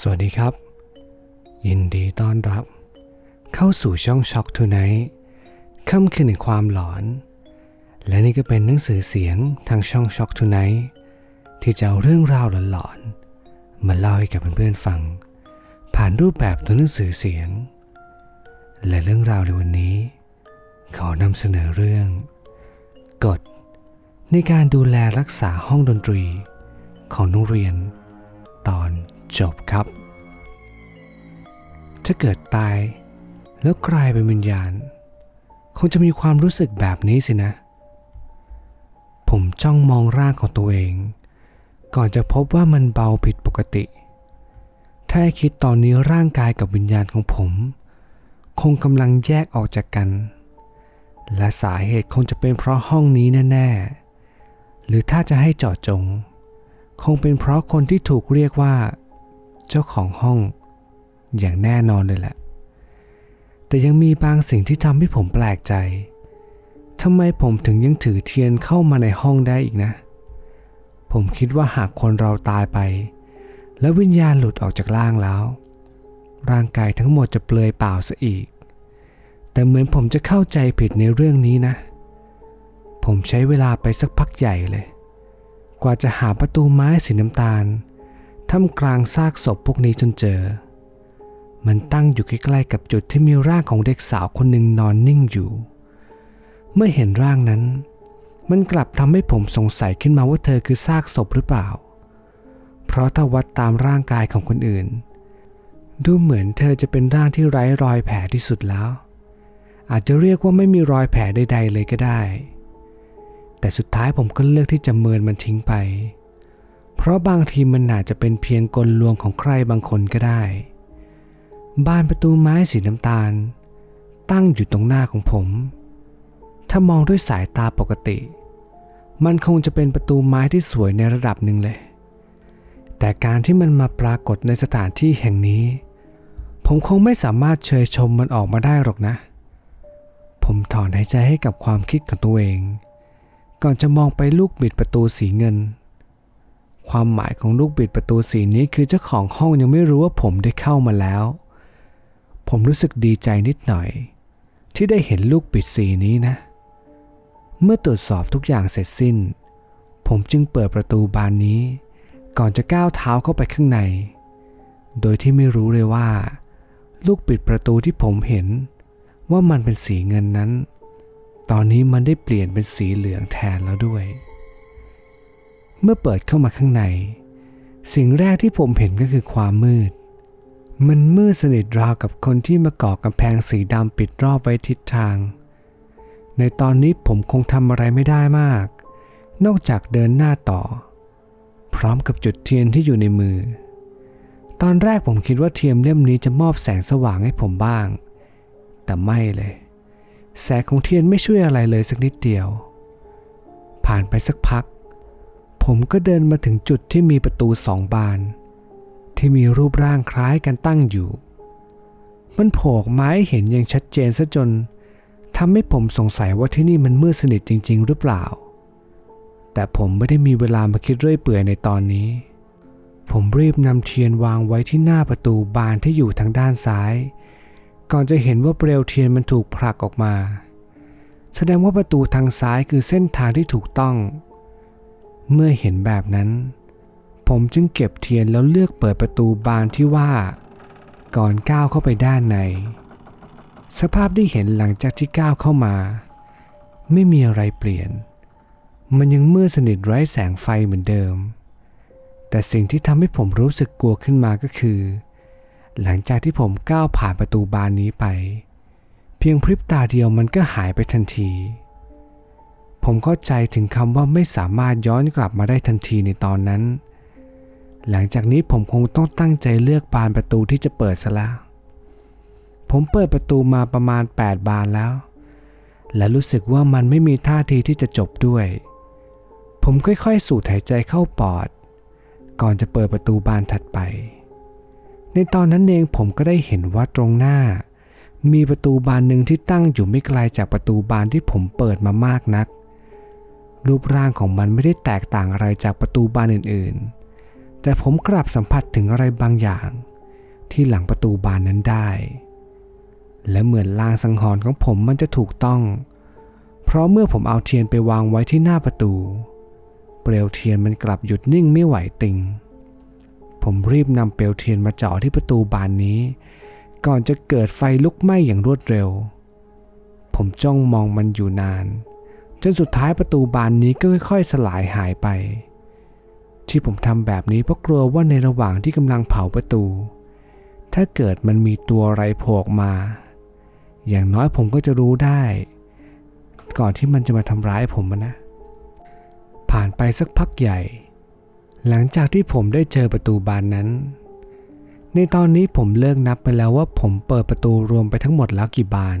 สวัสดีครับ ยินดีต้อนรับ เข้าสู่ช่องช็อกทูไนท์ค่ำคืนในความหลอน และนี่ก็เป็นหนังสือเสียงทางช่องช็อกทูไนท์ที่จะเอาเรื่องราวหลอนๆมาเล่าให้กับเพื่อนๆฟัง ผ่านรูปแบบตัวหนังสือเสียง และเรื่องราวในวันนี้ ขอนำเสนอเรื่อง กฎ ในการดูแลรักษาห้องดนตรีของโรงเรียนตอน จบครับ ถ้าเกิดตายแล้วกลายเป็นวิญญาณ คงจะมีความรู้สึกแบบนี้สินะ ผมจ้องมองร่างของตัวเอง ก่อนจะพบว่ามันเบาผิดปกติ ถ้าคิดตอนนี้ร่างกายกับวิญญาณของผม คงกำลังแยกออกจากกัน และสาเหตุคงจะเป็นเพราะห้องนี้แน่ ๆ หรือถ้าจะให้เจาะจง คงเป็นเพราะคนที่ถูกเรียกว่า เจ้าของห้องอย่างแน่นอนเลยแหละ แต่ยังมีบางสิ่งที่ทำให้ผมแปลกใจทำไมผมถึงยังถือเทียนเข้ามาในห้องได้อีกนะ ผมคิดว่าหากคนเราตายไป แล้ววิญญาณหลุดออกจากร่างแล้ว ร่างกายทั้งหมดจะเปลือยเปล่าซะอีก แต่เหมือนผมจะเข้าใจผิดในเรื่องนี้นะ ผมใช้เวลาไปสักพักใหญ่เลย กว่าจะหาประตูไม้สีน้ำตาล ท่ามกลางซากศพพวกนี้จนเจอ มันตั้งอยู่ใกล้ๆกับจุดที่มีร่างของเด็กสาวคนหนึ่งนอนนิ่งอยู่ เมื่อเห็นร่างนั้น มันกลับทำให้ผมสงสัยขึ้นมาว่าเธอคือซากศพหรือเปล่า เพราะถ้าวัดตามร่างกายของคนอื่น ดูเหมือนเธอจะเป็นร่างที่ไร้รอยแผลที่สุดแล้ว อาจจะเรียกว่าไม่มีรอยแผลใด ๆ เลยก็ได้ แต่สุดท้ายผมก็เลือกที่จะเมินมันทิ้งไปเพราะบางทีมันอาจจะเป็นเพียงกลลวงของใครบางคนก็ได้ บานประตูไม้สีน้ำตาล ตั้งอยู่ตรงหน้าของผม ถ้ามองด้วยสายตาปกติ มันคงจะเป็นประตูไม้ที่สวยในระดับหนึ่งเลย แต่การที่มันมาปรากฏในสถานที่แห่งนี้ ผมคงไม่สามารถเชยชมมันออกมาได้หรอกนะ ผมถอนหายใจให้กับความคิดของตัวเอง ก่อนจะมองไปลูกบิดประตูสีเงิน ความหมายของลูกบิดประตูสีนี้คือเจ้าของห้องยังไม่รู้ว่าผมได้เข้ามาแล้ว ผมรู้สึกดีใจนิดหน่อย ที่ได้เห็นลูกบิดสีนี้นะ เมื่อตรวจสอบทุกอย่างเสร็จสิ้น ผมจึงเปิดประตูบานนี้ ก่อนจะก้าวเท้าเข้าไปข้างใน โดยที่ไม่รู้เลยว่า ลูกปิดประตูที่ผมเห็น ว่ามันเป็นสีเงินนั้น ตอนนี้มันได้เปลี่ยนเป็นสีเหลืองแทนแล้วด้วย เมื่อเปิดเข้ามาข้างใน สิ่งแรกที่ผมเห็นก็คือความมืด มันมืดสนิทราวกับคนที่มาก่อกำแพงสีดำปิดรอบไว้ทิศทาง ในตอนนี้ผมคงทำอะไรไม่ได้มาก นอกจากเดินหน้าต่อ พร้อมกับจุดเทียนที่อยู่ในมือ ตอนแรกผมคิดว่าเทียมเล่มนี้จะมอบแสงสว่างให้ผมบ้าง แต่ไม่เลย แสงของเทียนไม่ช่วยอะไรเลยสักนิดเดียว ผ่านไปสักพัก ผมก็เดินมาถึงจุดที่มีประตูสองบาน ที่มีรูปร่างคล้ายกันตั้งอยู่ มันโผล่ออกมาให้เห็นอย่างชัดเจนซะจนทำให้ผมสงสัยว่าที่นี่มันมืดสนิทจริง ๆ หรือเปล่า แต่ผมไม่ได้มีเวลามาคิดเรื่อยเปื่อยในตอนนี้ ผมรีบนำเทียนวางไว้ที่หน้าประตูบานที่อยู่ทางด้านซ้าย ก่อนจะเห็นว่าเปลวเทียนมันถูกผลักออกมา แสดงว่าประตูทางซ้ายคือเส้นทางที่ถูกต้อง เมื่อเห็นแบบนั้น ผมจึงเก็บเทียนแล้วเลือกเปิดประตูบานที่ว่า ก่อนก้าวเข้าไปด้านใน สภาพที่เห็นหลังจากที่ก้าวเข้ามา ไม่มีอะไรเปลี่ยน มันยังมืดสนิทไร้แสงไฟเหมือนเดิม แต่สิ่งที่ทำให้ผมรู้สึกกลัวขึ้นมาก็คือ หลังจากที่ผมก้าวผ่านประตูบานนี้ไป เพียงพริบตาเดียวมันก็หายไปทันที ผมเข้าใจถึงคำว่าไม่สามารถย้อนกลับมาได้ทันทีในตอนนั้น หลังจากนี้ผมคงต้องตั้งใจเลือกบานประตูที่จะเปิดซะแล้ว ผมเปิดประตูมาประมาณ 8 บานแล้ว และรู้สึกว่ามันไม่มีท่าทีที่จะจบด้วย ผมค่อยๆ สูดหายใจเข้าปอด ก่อนจะเปิดประตูบานถัดไป ในตอนนั้นเองผมก็ได้เห็นว่าตรงหน้า มีประตูบานหนึ่งที่ตั้งอยู่ไม่ไกลจากประตูบานที่ผมเปิดมามากนัก รูปร่างของมันไม่ได้แตกต่างอะไรจากประตูบานอื่นๆ แต่ผมกลับสัมผัสถึงอะไรบางอย่าง ที่หลังประตูบานนั้นได้ และเหมือนลางสังหรณ์ของผมมันจะถูกต้อง เพราะเมื่อผมเอาเทียนไปวางไว้ที่หน้าประตู เปลวเทียนมันกลับหยุดนิ่งไม่ไหวติง ผมรีบนำเปลวเทียนมาจ่อที่ประตูบานนี้ ก่อนจะเกิดไฟลุกไหม้อย่างรวดเร็ว ผมจ้องมองมันอยู่นาน นสุดท้ายประตูบานนี้ก็ค่อยๆ สลายหายไป ที่ผมทำแบบนี้เพราะกลัวว่าในระหว่างที่กำลังเผาประตู ถ้าเกิดมันมีตัวอะไรโผล่มา อย่างน้อยผมก็จะรู้ได้ ก่อนที่มันจะมาทำร้ายผมนะ ผ่านไปสักพักใหญ่ หลังจากที่ผมได้เจอประตูบานนั้น ในตอนนี้ผมเลิกนับไปแล้วว่าผมเปิดประตูรวมไปทั้งหมดแล้วกี่บาน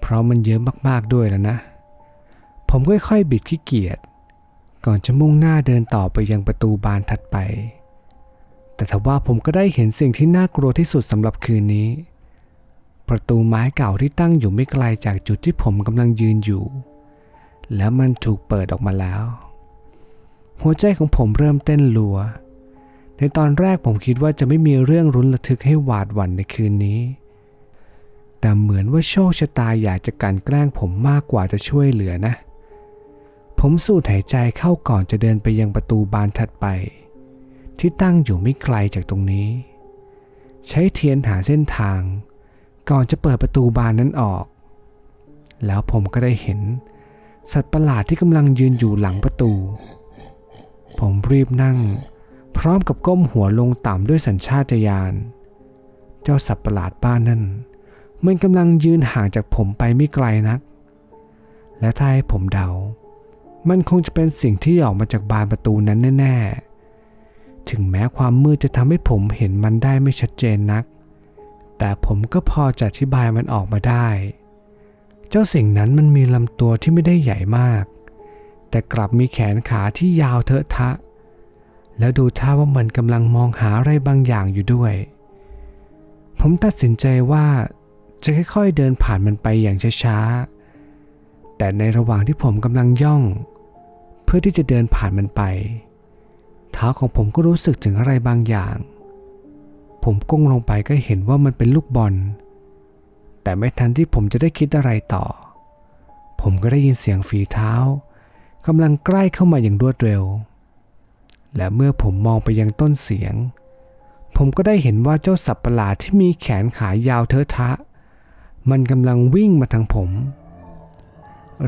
เพราะมันเยอะมากๆด้วยแล้วนะ ผมค่อยๆบิดขี้เกียจ ก่อนจะมุ่งหน้าเดินต่อไปยังประตูบานถัดไป แต่ทว่าผมก็ได้เห็นสิ่งที่น่ากลัวที่สุดสำหรับคืนนี้ ประตูไม้เก่าที่ตั้งอยู่ไม่ไกลจากจุดที่ผมกำลังยืนอยู่ แล้วมันถูกเปิดออกมาแล้ว หัวใจของผมเริ่มเต้นรัว ในตอนแรกผมคิดว่าจะไม่มีเรื่องรุนระทึกให้หวาดหวั่นในคืนนี้แต่เหมือนว่าโชคชะตาอยากจะกันแกล้งผมมากกว่าจะช่วยเหลือนะ ผมสูดหายใจเข้าก่อนจะเดินไปยังประตูบานถัดไป ที่ตั้งอยู่ไม่ไกลจากตรงนี้ ใช้เทียนหาเส้นทาง ก่อนจะเปิดประตูบานนั้นออก แล้วผมก็ได้เห็น สัตว์ประหลาดที่กำลังยืนอยู่หลังประตู ผมรีบนั่ง พร้อมกับก้มหัวลงต่ำด้วยสัญชาตญาณเจ้าสัตว์ประหลาดบ้านนั่นมันกำลังยืนห่างจากผมไปไม่ไกลนัก และถ้าให้ผมเดา มันคงจะเป็นสิ่งที่ออกมาจากบานประตูนั้นแน่ๆ ถึงแม้ความมืดจะทำให้ผมเห็นมันได้ไม่ชัดเจนนัก แต่ผมก็พอจะอธิบายมันออกมาได้ เจ้าสิ่งนั้นมันมีลำตัวที่ไม่ได้ใหญ่มาก แต่กลับมีแขนขาที่ยาวเทอะทะ แล้วดูท่าว่ามันกำลังมองหาอะไรบางอย่างอยู่ด้วย ผมตัดสินใจว่าจะค่อยๆเดินผ่านมันไปอย่างช้าๆ แต่ในระหว่างที่ผมกำลังย่อง เพื่อที่จะเดินผ่านมันไป เท้าของผมก็รู้สึกถึงอะไรบางอย่าง ผมก้มลงไปก็เห็นว่ามันเป็นลูกบอล แต่ไม่ทันที่ผมจะได้คิดอะไรต่อ ผมก็ได้ยินเสียงฝีเท้ากำลังใกล้เข้ามาอย่างรวดเร็ว และเมื่อผมมองไปยังต้นเสียง ผมก็ได้เห็นว่าเจ้าสัตว์ประหลาดที่มีแขนขายาวเทอะทะ มันกำลังวิ่งมาทางผม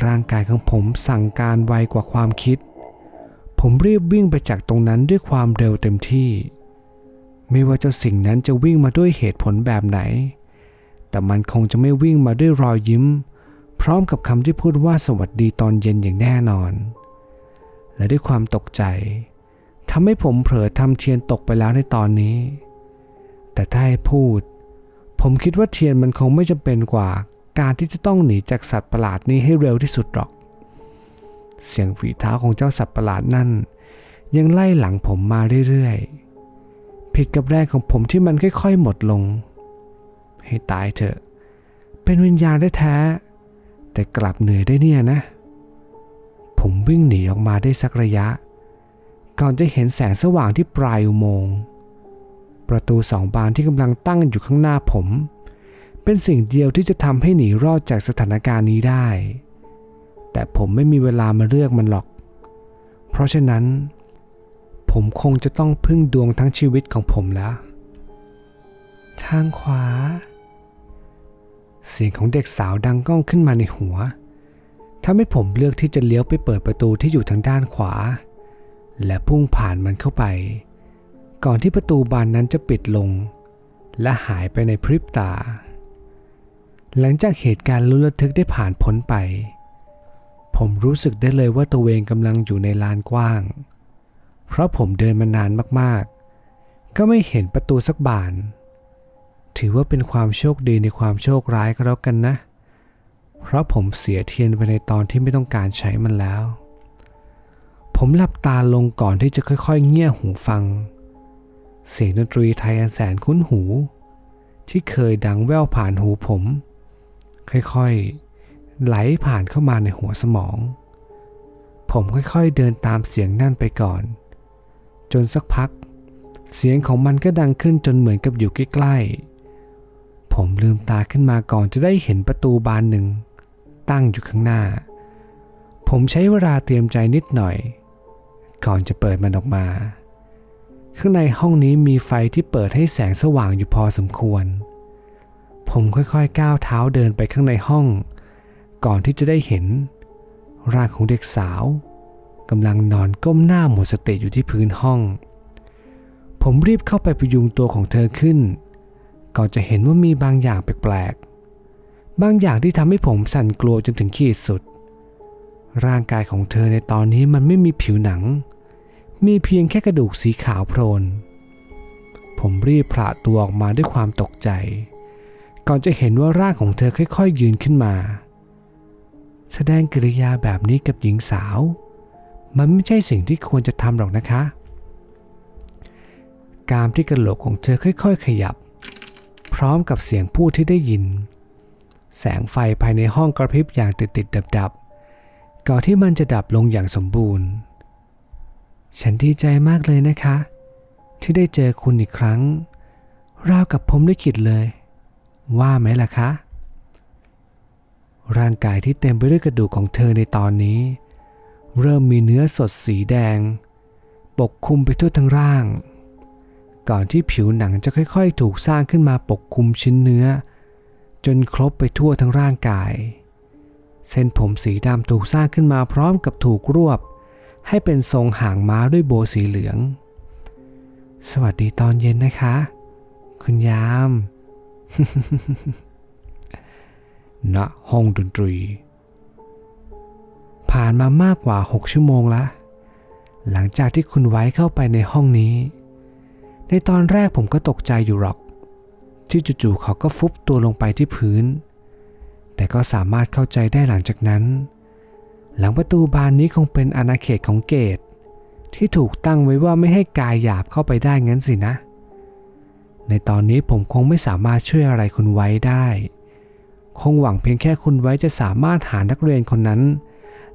ร่างกายของผมสั่งการไวกว่าความคิด ผมรีบวิ่งไปจากตรงนั้นด้วยความเร็วเต็มที่ ไม่ว่าเจ้าสิ่งนั้นจะวิ่งมาด้วยเหตุผลแบบไหน แต่มันคงจะไม่วิ่งมาด้วยรอยยิ้ม พร้อมกับคำที่พูดว่าสวัสดีตอนเย็นอย่างแน่นอน และด้วยความตกใจทำให้ผมเผลอทำเทียนตกไปแล้วในตอนนี้ แต่ถ้าให้พูด ผมคิดว่าเทียนมันคงไม่จำเป็นกว่า การที่จะต้องหนีจากสัตว์ประหลาดนี้ให้เร็วที่สุดหรอก เสียงฝีเท้าของเจ้าสัตว์ประหลาดนั่น ยังไล่หลังผมมาเรื่อยๆ ผิดกับแรกของผมที่มันค่อยๆหมดลง ให้ตายเถอะ เป็นวิญญาณได้แท้ แต่กลับเหนื่อยได้เนี่ยนะ ผมวิ่งหนีออกมาได้สักระยะ ก่อนจะเห็นแสงสว่างที่ปลายอุโมงค์ประตูสองบานที่กำลังตั้งอยู่ข้างหน้าผม เป็นสิ่งเดียวที่จะทำให้หนีรอดจากสถานการณ์นี้ได้ แต่ผมไม่มีเวลามาเลือกมันหรอก เพราะฉะนั้น ผมคงจะต้องพึ่งดวงทั้งชีวิตของผมแล้ว ทางขวา เสียงของเด็กสาวดังก้องขึ้นมาในหัวทำให้ผมเลือกที่จะเลี้ยวไปเปิดประตูที่อยู่ทางด้านขวา และพุ่งผ่านมันเข้าไป ก่อนที่ประตูบานนั้นจะปิดลง และหายไปในพริบตา หลังจากเหตุการณ์ลุ้นระทึกได้ผ่านพ้นไป ผมรู้สึกได้เลยว่าตัวเองกำลังอยู่ในลานกว้าง เพราะผมเดินมานานมากๆ ก็ไม่เห็นประตูสักบาน ถือว่าเป็นความโชคดีในความโชคร้ายก็แล้วกันนะ เพราะผมเสียเทียนไปในตอนที่ไม่ต้องการใช้มันแล้ว ผมหลับตาลงก่อนที่จะค่อยๆ เงี่ยหูฟัง เสียงดนตรีไทยอันแสนคุ้นหู ที่เคยดังแว่วผ่านหูผม ค่อยๆ ไหลผ่านเข้ามาในหัวสมอง ผมค่อยๆเดินตามเสียงนั่นไปก่อน จนสักพัก เสียงของมันก็ดังขึ้นจนเหมือนกับอยู่ใกล้ๆ ผมลืมตาขึ้นมาก่อนจะได้เห็นประตูบานหนึ่ง ตั้งอยู่ข้างหน้า ผมใช้เวลาเตรียมใจนิดหน่อย ก่อนจะเปิดมันออกมาข้างในห้องนี้มีไฟที่เปิดให้แสงสว่างอยู่พอสมควร ผมค่อยๆ ก้าวเท้าเดินไปข้างในห้อง ก่อนที่จะได้เห็น ร่างของเด็กสาวกำลังนอนก้มหน้าหมดสติอยู่ที่พื้นห้อง ผมรีบเข้าไปพยุงตัวของเธอขึ้น ก่อนจะเห็นว่ามีบางอย่างแปลกๆ บางอย่างที่ทำให้ผมสั่นกลัวจนถึงขีดสุด ร่างกายของเธอในตอนนี้มันไม่มีผิวหนัง มีเพียงแค่กระดูกสีขาวโพลน ผมรีบพละตัวออกมาด้วยความตกใจ ก่อนจะเห็นว่าร่างของเธอค่อยๆยืนขึ้นมา แสดงกิริยาแบบนี้กับหญิงสาว มันไม่ใช่สิ่งที่ควรจะทำหรอกนะคะ กามที่กระโหลกของเธอค่อย ๆ ขยับ พร้อมกับเสียงพูดที่ได้ยิน แสงไฟภายในห้องกระพริบอย่างติดๆดับๆ ก่อนที่มันจะดับลงอย่างสมบูรณ์ ฉันดีใจมากเลยนะคะ ที่ได้เจอคุณอีกครั้งราวกับผมได้คิดเลย ว่าไหมล่ะคะ ร่างกายที่เต็มไปด้วยกระดูกของเธอในตอนนี้ เริ่มมีเนื้อสดสีแดง ปกคลุมไปทั่วทั้งร่าง ก่อนที่ผิวหนังจะค่อยๆ ถูกสร้างขึ้นมาปกคลุมชิ้นเนื้อ จนครบไปทั่วทั้งร่างกาย เส้นผมสีดำถูกสร้างขึ้นมาพร้อมกับถูกรวบ ให้เป็นทรงหางม้าด้วยโบสีเหลือง สวัสดีตอนเย็นนะคะ คุณยาม ณห้องดนตรี ผ่านมามากกว่า6ชั่วโมงละ หลังจากที่คุณไว้เข้าไปในห้องนี้ ในตอนแรกผมก็ตกใจอยู่หรอก ที่จู่ๆเขาก็ฟุบตัวลงไปที่พื้น แต่ก็สามารถเข้าใจได้หลังจากนั้น หลังประตูบานนี้คงเป็นอาณาเขตของเกตที่ถูกตั้งไว้ว่าไม่ให้กายหยาบเข้าไปได้งั้นสินะ ในตอนนี้ผมคงไม่สามารถช่วยอะไรคุณไว้ได้ คงหวังเพียงแค่คุณไว้จะสามารถหานักเรียนคนนั้น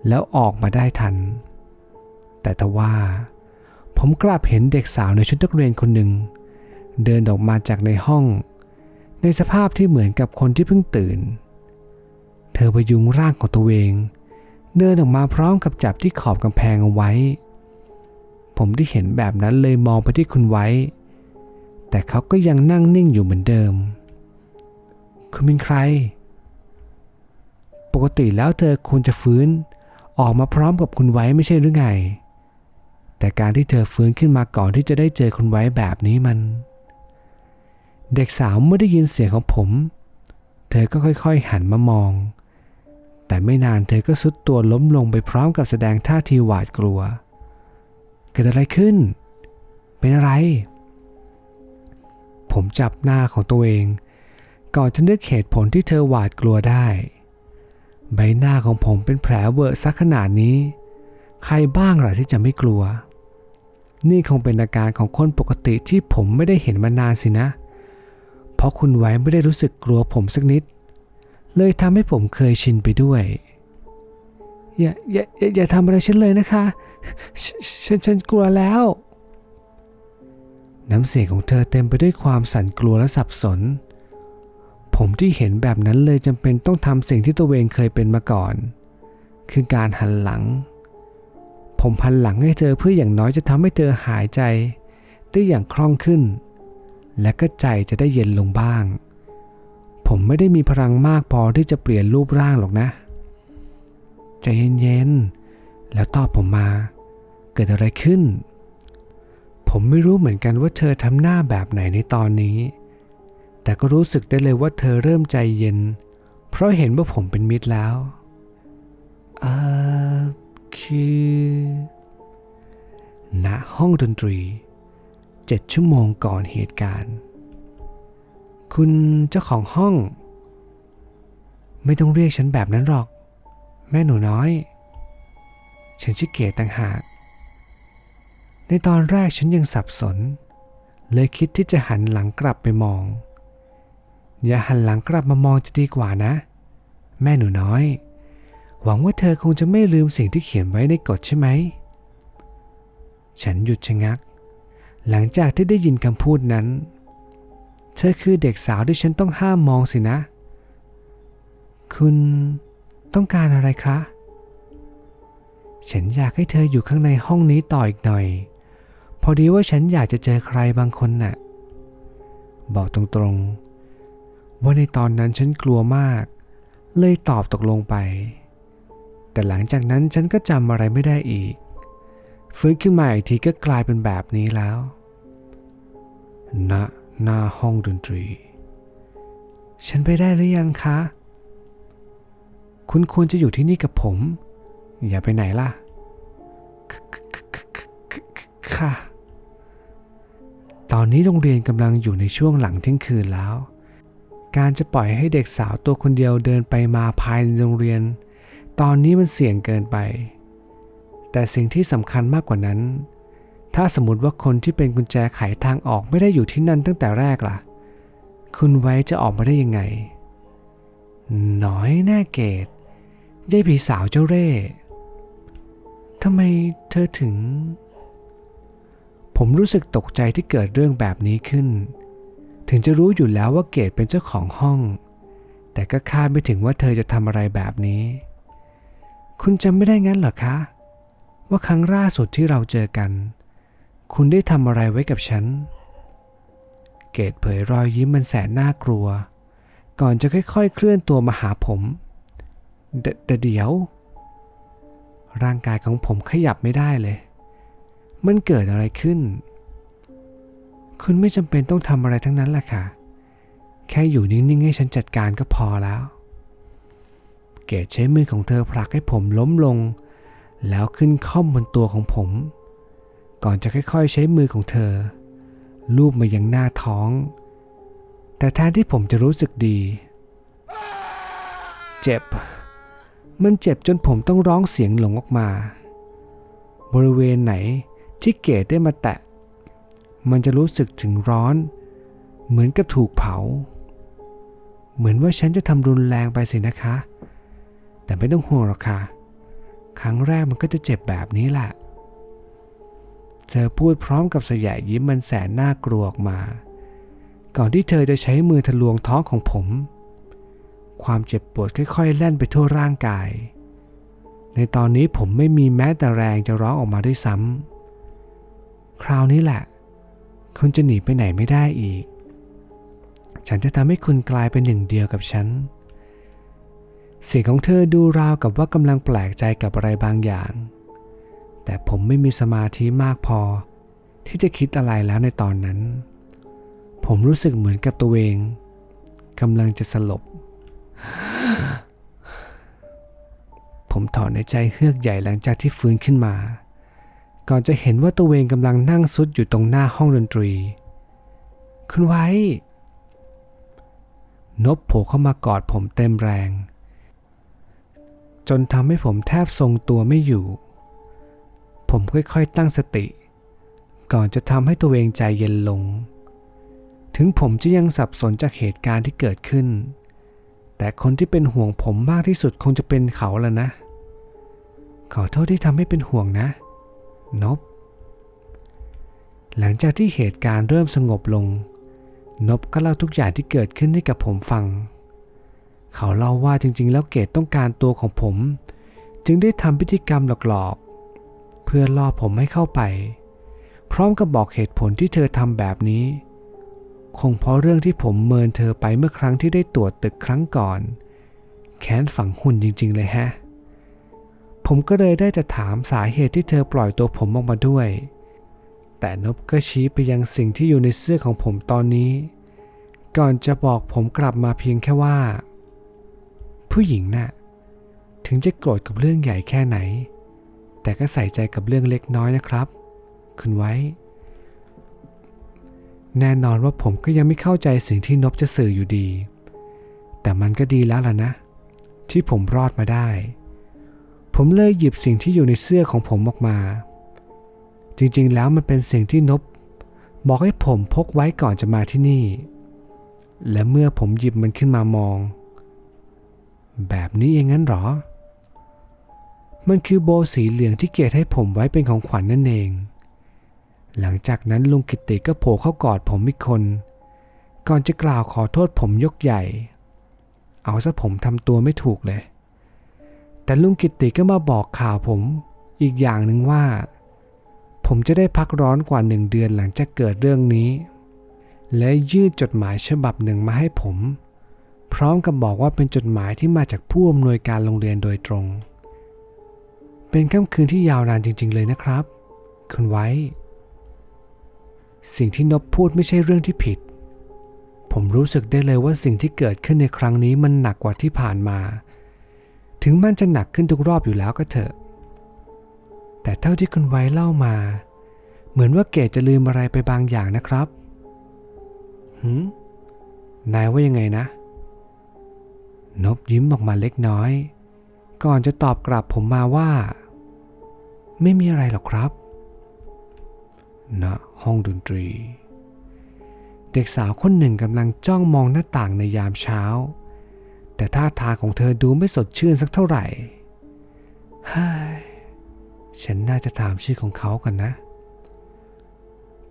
แล้วออกมาได้ทัน แต่ทว่า ผมกลับเห็นเด็กสาวในชุดนักเรียนคนหนึ่ง เดินออกมาจากในห้อง ในสภาพที่เหมือนกับคนที่เพิ่งตื่น เธอพยุงร่างของตัวเอง เดินออกมาพร้อมกับจับที่ขอบกำแพงเอาไว้ ผมที่เห็นแบบนั้นเลยมองไปที่คุณไว้ แต่เขาก็ยังนั่งนิ่งอยู่เหมือนเดิม คุณเป็นใคร ปกติแล้วเธอควรจะฟื้น ออกมาพร้อมกับคุณไว้ไม่ใช่หรือไง แต่การที่เธอฟื้นขึ้นมาก่อนที่จะได้เจอคุณไว้แบบนี้มัน เด็กสาวเมื่อได้ยินเสียงของผม เธอก็ค่อยๆหันมามอง แต่ไม่นานเธอก็สุดตัวล้มลงไปพร้อมกับแสดงท่าทีหวาดกลัว เกิดอะไรขึ้น เป็นอะไร ผมจับหน้าของตัวเอง ก่อนจะนึกเหตุผลที่เธอหวาดกลัวได้ ใบหน้าของผมเป็นแผลเวอะซักขนาดนี้ ใครบ้างล่ะที่จะไม่กลัว นี่คงเป็นอาการของคนปกติที่ผมไม่ได้เห็นมานานสินะ เพราะคุณไว้ไม่ได้รู้สึกกลัวผมสักนิด เลยทำให้ผมเคยชินไปด้วยอย่าอย่าอย่าทำอะไรฉันเลยนะคะ ฉันฉันกลัวแล้ว น้ำเสียงของเธอเต็มไปด้วยความสั่นกลัวและสับสน ผมที่เห็นแบบนั้นเลยจำเป็นต้องทำสิ่งที่ตัวเองเคยเป็นมาก่อน คือการหันหลัง ผมหันหลังให้เธอเพื่ออย่างน้อยจะทำให้เธอหายใจ ได้อย่างคล่องขึ้น และก็ใจจะได้เย็นลงบ้าง ผมไม่ได้มีพลังมากพอที่จะเปลี่ยนรูปร่างหรอกนะ ใจเย็นๆ แล้วตอบผมมา เกิดอะไรขึ้น ผมไม่รู้เหมือนกันว่าเธอทำหน้าแบบไหนในตอนนี้ แต่ก็รู้สึกได้เลยว่าเธอเริ่มใจเย็น เพราะเห็นว่าผมเป็นมิตรแล้วอ่าคือณห้องดนตรีเจ็ดชั่วโมงก่อนเหตุการณ์ คุณเจ้าของห้อง ไม่ต้องเรียกฉันแบบนั้นหรอก แม่หนูน้อย ฉันชื่อเกตต่างหาก ในตอนแรกฉันยังสับสน เลยคิดที่จะหันหลังกลับไปมอง อย่าหันหลังกลับมามองจะดีกว่านะ แม่หนูน้อย หวังว่าเธอคงจะไม่ลืมสิ่งที่เขียนไว้ในกฎใช่ไหม ฉันหยุดชะงัก หลังจากที่ได้ยินคำพูดนั้น เธอคือเด็กสาวที่ฉันต้องห้ามมองสินะ คุณต้องการอะไรคะฉันอยากให้เธออยู่ข้างในห้องนี้ต่ออีกหน่อย พอดีว่าฉันอยากจะเจอใครบางคนน่ะ บอกตรงๆ ว่าในตอนนั้นฉันกลัวมาก เลยตอบตกลงไป แต่หลังจากนั้นฉันก็จำอะไรไม่ได้อีก ฟื้นขึ้นมาอีกทีก็กลายเป็นแบบนี้แล้วณหน้าห้องดนตรี ฉันไปได้หรือยังคะ คุณควรจะอยู่ที่นี่กับผม อย่าไปไหนล่ะค่ะ ตอนนี้โรงเรียนกำลังอยู่ในช่วงหลังเที่ยงคืนแล้ว การจะปล่อยให้เด็กสาวตัวคนเดียวเดินไปมาภายในโรงเรียน ตอนนี้มันเสี่ยงเกินไป แต่สิ่งที่สำคัญมากกว่านั้น ถ้าสมมติว่าคนที่เป็นกุญแจไขทางออกไม่ได้อยู่ที่นั่นตั้งแต่แรกล่ะ คุณไว้จะออกมาได้ยังไง น้อยแน่เกตยายผีสาวเจ้าเร่ทำไมเธอถึง ผมรู้สึกตกใจที่เกิดเรื่องแบบนี้ขึ้น ถึงจะรู้อยู่แล้วว่าเกตเป็นเจ้าของห้อง แต่ก็คาดไม่ถึงว่าเธอจะทำอะไรแบบนี้ คุณจำไม่ได้งั้นเหรอคะ ว่าครั้งล่าสุดที่เราเจอกัน คุณได้ทำอะไรไว้กับฉัน เกตเผยรอยยิ้มมันแสนน่ากลัว ก่อนจะค่อยๆ เคลื่อนตัวมาหาผมเดแต่เดี๋ยว ร่างกายของผมขยับไม่ได้เลย มันเกิดอะไรขึ้น คุณไม่จำเป็นต้องทำอะไรทั้งนั้นแหละค่ะ แค่อยู่นิ่งๆให้ฉันจัดการก็พอแล้ว เกดใช้มือของเธอผลักให้ผมล้มลง แล้วขึ้นค่อมบนตัวของผม ก่อนจะค่อยๆ ใช้มือของเธอ ลูบมายังหน้าท้อง แต่แทนที่ผมจะรู้สึกดี เจ็บ มันเจ็บจนผมต้องร้องเสียงหลงออกมาบริเวณไหน ที่เกดได้มาแตะ มันจะรู้สึกถึงร้อน เหมือนกับถูกเผา เหมือนว่าฉันจะทำรุนแรงไปสินะคะ แต่ไม่ต้องห่วงหรอกค่ะ ครั้งแรกมันก็จะเจ็บแบบนี้แหละเธอพูดพร้อมกับสยายยิ้มมันแสนน่ากลัวออกมา ก่อนที่เธอจะใช้มือทะลวงท้องของผม ความเจ็บปวดค่อยๆแล่นไปทั่วร่างกาย ในตอนนี้ผมไม่มีแม้แต่แรงจะร้องออกมาด้วยซ้ำ คราวนี้แหละคุณจะหนีไปไหนไม่ได้อีก ฉันจะทำให้คุณกลายเป็นหนึ่งเดียวกับฉัน เสียงของเธอดูราวกับว่ากำลังแปลกใจกับอะไรบางอย่าง แต่ผมไม่มีสมาธิมากพอ ที่จะคิดอะไรแล้วในตอนนั้น ผมรู้สึกเหมือนกับตัวเองกำลังจะสลบ ผมถอนในใจเฮือกใหญ่หลังจากที่ฟื้นขึ้นมา ก่อนจะเห็นว่าตัวเองกำลังนั่งซุดอยู่ตรงหน้าห้องดนตรี คุณไว้ นบโผล่เข้ามากอดผมเต็มแรง จนทำให้ผมแทบทรงตัวไม่อยู่ ผมค่อยๆตั้งสติ ก่อนจะทำให้ตัวเองใจเย็นลง ถึงผมจะยังสับสนจากเหตุการณ์ที่เกิดขึ้น แต่คนที่เป็นห่วงผมมากที่สุดคงจะเป็นเขาแล้วนะ ขอโทษที่ทำให้เป็นห่วงนะ นบ หลังจากที่เหตุการณ์เริ่มสงบลง นบก็เล่าทุกอย่างที่เกิดขึ้นให้กับผมฟัง เขาเล่าว่าจริงๆ แล้วเกดต้องการตัวของผม จึงได้ทำพิธีกรรมหลอกๆ เพื่อล่อผมให้เข้าไป พร้อมกับบอกเหตุผลที่เธอทำแบบนี้ คงเพราะเรื่องที่ผมเมินเธอไปเมื่อครั้งที่ได้ตรวจตึกครั้งก่อน แค้นฝังหุ่นจริง ๆ เลยแฮะ ผมก็เลยได้แต่ถามสาเหตุที่เธอปล่อยตัวผมออกมาด้วย แต่นบก็ชี้ไปยังสิ่งที่อยู่ในเสื้อของผมตอนนี้ ก่อนจะบอกผมกลับมาเพียงแค่ว่า ผู้หญิงน่ะ ถึงจะโกรธกับเรื่องใหญ่แค่ไหน แต่ก็ใส่ใจกับเรื่องเล็กน้อยนะครับ คุณไว้ แน่นอนว่าผมก็ยังไม่เข้าใจสิ่งที่นบจะสื่ออยู่ดี แต่มันก็ดีแล้วล่ะนะ ที่ผมรอดมาได้ ผมเลยหยิบสิ่งที่อยู่ในเสื้อของผมออกมา จริงๆ แล้วมันเป็นสิ่งที่นบ บอกให้ผมพกไว้ก่อนจะมาที่นี่ และเมื่อผมหยิบมันขึ้นมามอง แบบนี้เองงั้นหรอ มันคือโบสีเหลืองที่เกดให้ผมไว้เป็นของขวัญนนั่นเอง หลังจากนั้นลุงกิตติก็โผล่เข้ากอดผมอีกคน ก่อนจะกล่าวขอโทษผมยกใหญ่ เอาซะผมทำตัวไม่ถูกเลย แต่ลุงกิตติก็มาบอกข่าวผมอีกอย่างหนึ่งว่า ผมจะได้พักร้อนกว่าหนึ่งเดือนหลังจากเกิดเรื่องนี้ และยื่นจดหมายฉบับหนึ่งมาให้ผม พร้อมกับบอกว่าเป็นจดหมายที่มาจากผู้อำนวยการโรงเรียนโดยตรง เป็นค่ำคืนที่ยาวนานจริง ๆ เลยนะครับ คุณไว้ สิ่งที่นบพูดไม่ใช่เรื่องที่ผิด ผมรู้สึกได้เลยว่าสิ่งที่เกิดขึ้นในครั้งนี้มันหนักกว่าที่ผ่านมา ถึงมันจะหนักขึ้นทุกรอบอยู่แล้วก็เถอะ แต่เท่าที่คุณไว้เล่ามา เหมือนว่าเกดจะลืมอะไรไปบางอย่างนะครับหืมนายว่ายังไงนะ นบยิ้มออกมาเล็กน้อย ก่อนจะตอบกลับผมมาว่า ไม่มีอะไรหรอกครับณห้องดนตรี เด็กสาวคนหนึ่งกำลังจ้องมองหน้าต่างในยามเช้า แต่ท่าทางของเธอดูไม่สดชื่นสักเท่าไหร่ฮ้ยฉันน่าจะถามชื่อของเขาก่อนนะ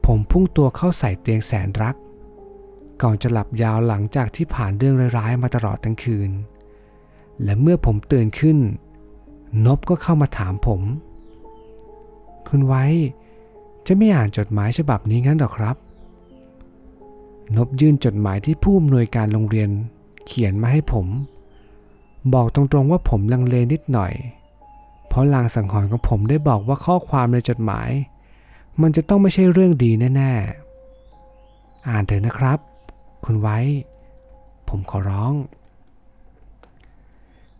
ผมพุ่งตัวเข้าใส่เตียงแสนรัก ก่อนจะหลับยาวหลังจากที่ผ่านเรื่องร้ายๆมาตลอดทั้งคืน และเมื่อผมตื่นขึ้น นบก็เข้ามาถามผม คุณไว้ จะไม่อ่านจดหมายฉบับนี้งั้นหรอครับ นบยื่นจดหมายที่ผู้อำนวยการโรงเรียน เขียนมาให้ผม บอกตรงๆว่าผมลังเลนิดหน่อย เพราะลางสังหรณ์ของผมได้บอกว่าข้อความในจดหมาย มันจะต้องไม่ใช่เรื่องดีแน่ๆ อ่านเถอะนะครับ คุณไว้ ผมขอร้อง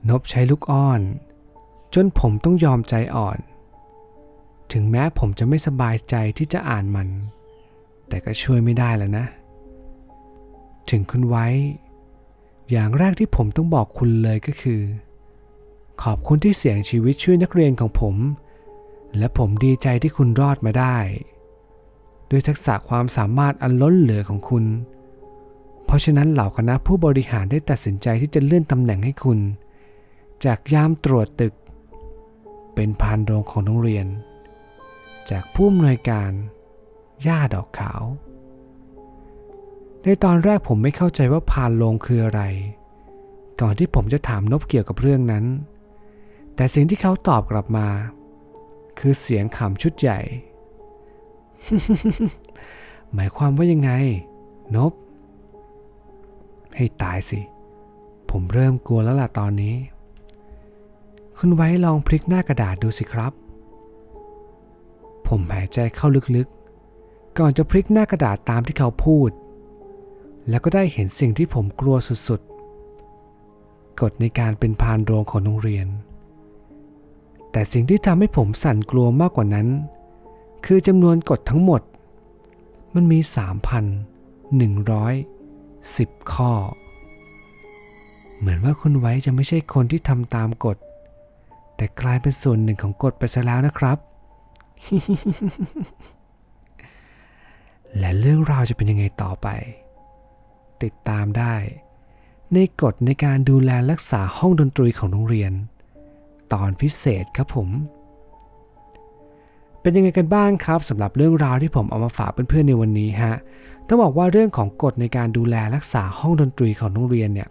นบใช้ลูกอ้อน จนผมต้องยอมใจอ่อน ถึงแม้ผมจะไม่สบายใจที่จะอ่านมัน แต่ก็ช่วยไม่ได้แล้วนะ ถึงคุณไว้ อย่างแรกที่ผมต้องบอกคุณเลยก็คือ ขอบคุณที่เสี่ยงชีวิตช่วยนักเรียนของผม และผมดีใจที่คุณรอดมาได้ ด้วยทักษะความสามารถอันล้นเหลือของคุณ เพราะฉะนั้นเหล่าคณะผู้บริหารได้ตัดสินใจที่จะเลื่อนตำแหน่งให้คุณ จากยามตรวจตึก เป็นพานโรงของโรงเรียน จากผู้อำนวยการ ย่าดอกขาว ในตอนแรกผมไม่เข้าใจว่าพานโรงคืออะไร ก่อนที่ผมจะถามนบเกี่ยวกับเรื่องนั้น แต่สิ่งที่เขาตอบกลับมา คือเสียงขำชุดใหญ่ หมายความว่ายังไง นบ ให้ตายสิ ผมเริ่มกลัวแล้วล่ะตอนนี้ คุณไว้ลองพลิกหน้ากระดาษดูสิครับ ผมหายใจเข้าลึกๆ ก่อนจะพลิกหน้ากระดาษตามที่เขาพูด แล้วก็ได้เห็นสิ่งที่ผมกลัวสุดๆ กฎในการเป็นพานโรงของโรงเรียน แต่สิ่งที่ทำให้ผมสั่นกลัวมากกว่านั้น คือจำนวนกฎทั้งหมด มันมี 3,110 ข้อ เหมือนว่าคุณไว้จะไม่ใช่คนที่ทำตามกฎ แต่กลายเป็นส่วนหนึ่งของกฎไปซะแล้วนะครับ และเรื่องราวจะเป็นยังไงต่อไป ติดตามได้ ในกฎในการดูแลรักษาห้องดนตรีของโรงเรียน ตอนพิเศษครับผม เป็นยังไงกันบ้างครับสำหรับเรื่องราวที่ผมเอามาฝากเพื่อนๆในวันนี้ฮะต้องบอกว่าเรื่องของกฎในการดูแลรักษาห้องดนตรีของโรงเรียนเนี่ย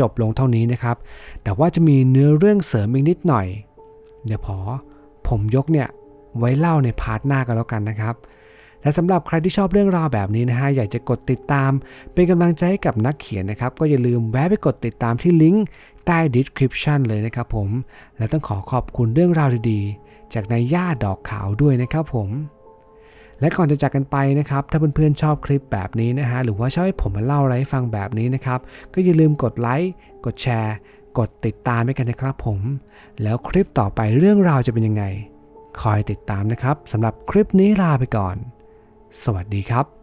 จบลงเท่านี้นะครับ แต่ว่าจะมีเนื้อเรื่องเสริมอีกนิดหน่อย เดี๋ยวพอผมยกเนี่ยไว้เล่าในพาร์ทหน้ากันแล้วกันนะครับ และสำหรับใครที่ชอบเรื่องราวแบบนี้นะฮะอยากจะกดติดตาม เป็นกำลังใจให้กับนักเขียนนะครับ ก็อย่าลืมแวะไปกดติดตามที่ลิงก์ใต้ description เลยนะครับผม และต้องขอขอบคุณเรื่องราวดีๆ จากนายย่าดอกขาวด้วยนะครับผมและก่อนจะจากกันไปนะครับ ถ้าเพื่อนๆชอบคลิปแบบนี้นะฮะ หรือว่าชอบให้ผมมาเล่าอะไรให้ฟังแบบนี้นะครับ ก็อย่าลืมกดไลค์ กดแชร์ กดติดตามให้กันนะครับผม แล้วคลิปต่อไปเรื่องราวจะเป็นยังไง คอยติดตามนะครับสำหรับคลิปนี้ลาไปก่อน สวัสดีครับ